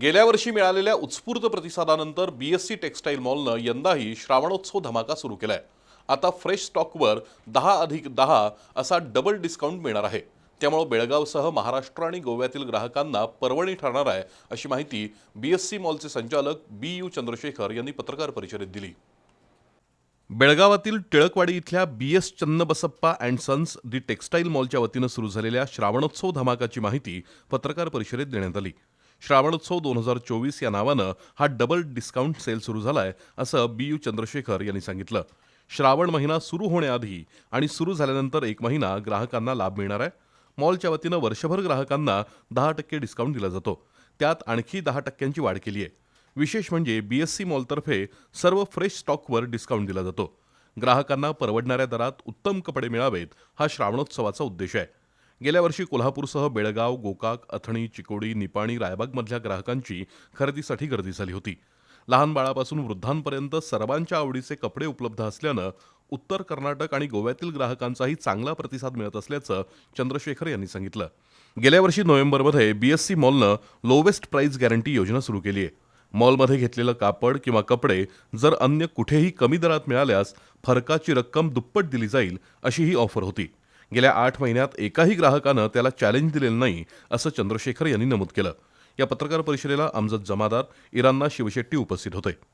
गेल्या वर्षी मिळालेल्या उत्स्फूर्त प्रतिसादानंतर बीएससी टेक्स्टाईल मॉलनं यंदाही श्रावणोत्सव धमाका सुरू केलाय. आता फ्रेश स्टॉकवर दहा अधिक दहा असा डबल डिस्काउंट मिळणार आहे. त्यामुळे बेळगावसह महाराष्ट्र आणि गोव्यातील ग्राहकांना पर्वणी ठरणार आहे अशी माहिती बीएससी मॉलचे संचालक बी यू चंद्रशेखर यांनी पत्रकार परिषदेत दिली. बेळगावातील टिळकवाडी इथल्या B S Channabasappa and sons the textile मॉलच्या वतीनं सुरू झालेल्या श्रावणोत्सव धमाकाची माहिती पत्रकार परिषदेत देण्यात आली. श्रावणोत्सव दोन हजार चोवीस या नावानं हा डबल डिस्काउंट सेल सुरू झालाय असं बी यू चंद्रशेखर यांनी सांगितलं. श्रावण महिना सुरू होण्याआधी आणि सुरू झाल्यानंतर एक महिना ग्राहकांना लाभ मिळणार आहे. मॉलच्या वतीनं वर्षभर ग्राहकांना दहा टक्के डिस्काउंट दिला जातो. त्यात आणखी दहा टक्क्यांची वाढ केली आहे. विशेष म्हणजे बी एस सी मॉलतर्फे सर्व फ्रेश स्टॉकवर डिस्काउंट दिला जातो. ग्राहकांना परवडणाऱ्या दरात उत्तम कपडे मिळावेत हा श्रावणोत्सवाचा उद्देश आहे. गेल्या वर्षी कोल्हापूरसह बेळगाव गोकाक अथणी चिकोडी निपाणी रायबागमधल्या ग्राहकांची खरेदीसाठी गर्दी झाली होती. लहान बाळापासून वृद्धांपर्यंत सर्वांच्या आवडीचे कपडे उपलब्ध असल्यानं उत्तर कर्नाटक आणि गोव्यातील ग्राहकांचाही चांगला प्रतिसाद मिळत असल्याचं चंद्रशेखर यांनी सांगितलं. गेल्या वर्षी नोव्हेंबरमध्ये बीएससी मॉलनं लोवेस्ट प्राईस गॅरंटी योजना सुरू केली आहे. मॉलमध्ये घेतलेलं कापड किंवा कपडे जर अन्य कुठेही कमी दरात मिळाल्यास फरकाची रक्कम दुप्पट दिली जाईल अशी ही ऑफर होती. गेल्या आठ महिन्यात एकाही ग्राहकानं त्याला चॅलेंज दिलेलं नाही असं चंद्रशेखर यांनी नमूद केलं. या पत्रकार परिषदेला अमजद जमादार इराणना शिवशेट्टी उपस्थित होते.